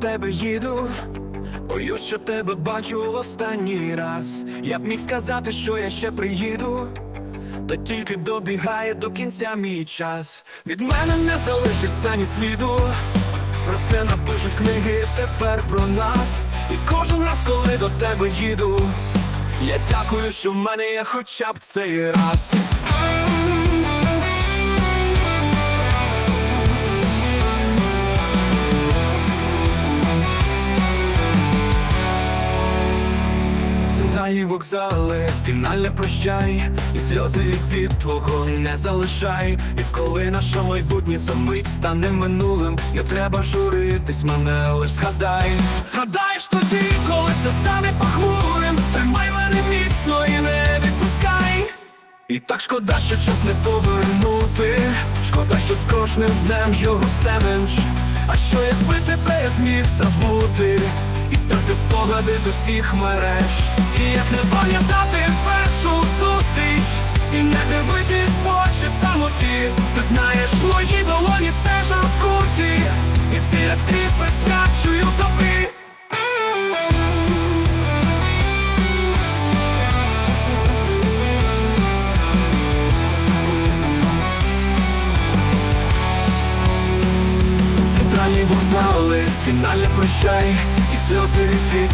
тебе їду. Боюсь, що тебе бачу в останній раз. Я б міг сказати, що я ще приїду. Та тільки добігає до кінця мій час. Від мене не залишиться ні сліду. Проте напишуть книги тепер про нас. І кожен раз, коли до тебе їду, я дякую, що в мене є хоча б цей раз. Вокзали, фінальне прощай, і сльози від твого не залишай. І коли наше майбутнє за мить стане минулим, не треба журитись, мене лиш згадай. Згадаєш тоді, коли все стане похмурим, тримай мене міцно і не відпускай. І так шкода, що час не повернути. Шкода, що з кожним днем його все менш. А що якби тебе я зміг забути І стерти спогади з усіх мереж. І як не пам'ятати першу зустріч. І не дивитись в очі самоті. Ти знаєш, мої долоні все ж розкуті. І ці рядки присвячую тобі Центральні вокзали, фінальне прощай сльози від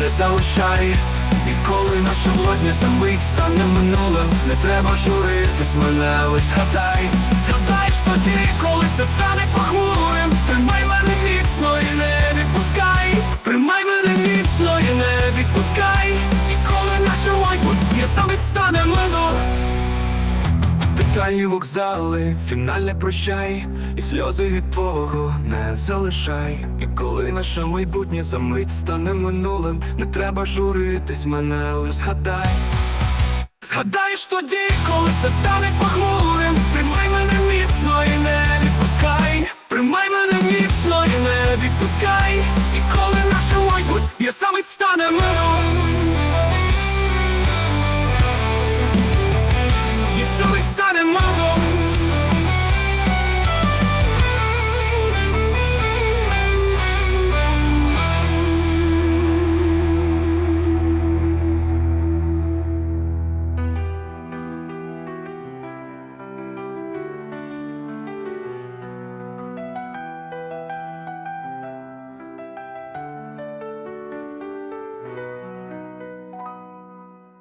не залишай. І коли наше модня за мить стане минулим. Не треба журитись, мене лиш згадай. Згадаєш тоді, коли все стане похмурим. Тримай мене міцно і не відпускай. Тримай мене міцно і не відпускай. І коли наше майбутнє за мить стане минулим Детальні вокзали, фінальне прощай, і сльози від твого не залишай. І коли наше майбутнє за мить стане минулим, не треба журитись, мене лиш згадай. Згадаєш тоді, коли все стане похмурим, тримай мене міцно і не відпускай. Примай мене міцно і не відпускай. І коли наше майбутнє за мить стане минулим.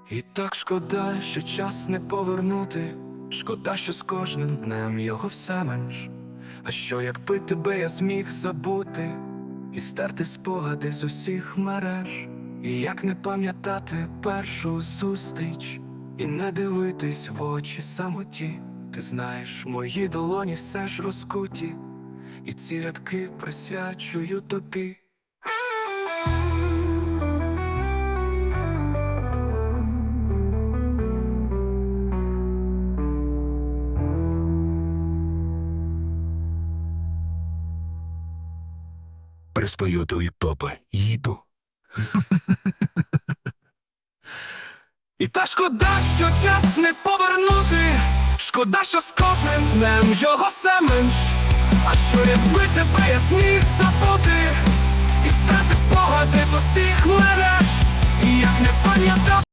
І так шкода, що час не повернути. Шкода, що з кожним днем його все менш. А що якби тебе я зміг забути і стерти спогади з усіх мереж, і як не пам'ятати першу зустріч, і не дивитись в очі самоті. Ти знаєш, мої долоні все ж розкуті, і ці рядки присвячую тобі. Приспою до топа. їду. І та шкода, що час не повернути. Шкода, що з кожним днем його все менш. А що якби тебе я зміг забути І стати спогади з усіх мереж І як не пам'ятав